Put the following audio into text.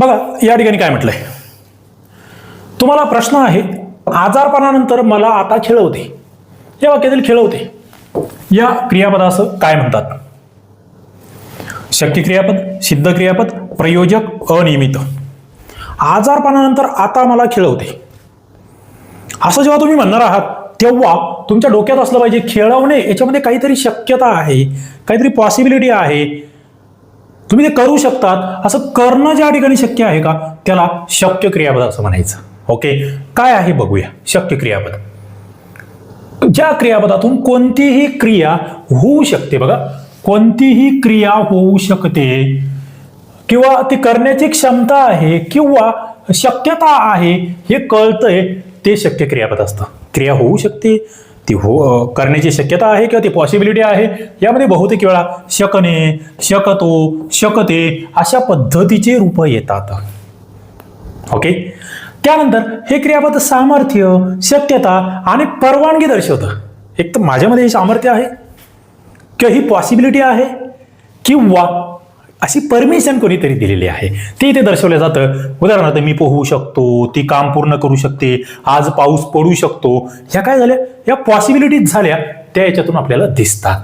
बघा या ठिकाणी काय म्हटलंय? तुम्हाला प्रश्न आहे आजारपणानंतर मला आता खेळवते. या वाक्यातील खेळवते. या क्रियापदाचं काय म्हणतात? शक्य क्रियापद सिद्ध क्रियापद प्रयोजक अनियमित. आजारपणानंतर आता मला खेळवते. असं जेव्हा तुम्ही म्हणणार आहात तेव्हा तुमच्या डोक्यात असलं पाहिजे खेळवणे याच्यामध्ये काहीतरी शक्यता आहे काहीतरी पॉसिबिलिटी आहे. तुम्ही ते करू शकतात. असं करणं ज्या ठिकाणी शक्य आहे का? त्याला शक्य क्रियापद असं म्हणायचं. ओके काय आहे बघूया. शक्य क्रियापद ज्या क्रियापदातून कोणतीही क्रिया होऊ शकते बघा. कोणतीही क्रिया होऊ शकते. किंवा ती करण्याची क्षमता आहे किंवा शक्यता आहे हे कळतंय ते शक्य क्रियापद असतं. क्रिया होऊ शकते ती हो करण्याची शक्यता आहे किंवा ती पॉसिबिलिटी आहे? यामध्ये बहुतेक वेळा शकने शकतो शकते अशा पद्धतीचे रूप येतात. ओके त्यानंतर हे क्रियापद सामर्थ्य शक्यता आणि परवानगी दर्शवतं. एक तर माझ्यामध्ये हे सामर्थ्य आहे. किंवा ही पॉसिबिलिटी आहे. किंवा अशी परमिशन कोणीतरी दिलेली आहे. ते इथे दर्शवलं जातं. उदाहरणार्थ मी पोहू शकतो ती काम पूर्ण करू शकते आज पाऊस पडू शकतो. ह्या काय झाल्या? या पॉसिबिलिटीज झाल्या त्या याच्यातून आपल्याला दिसतात.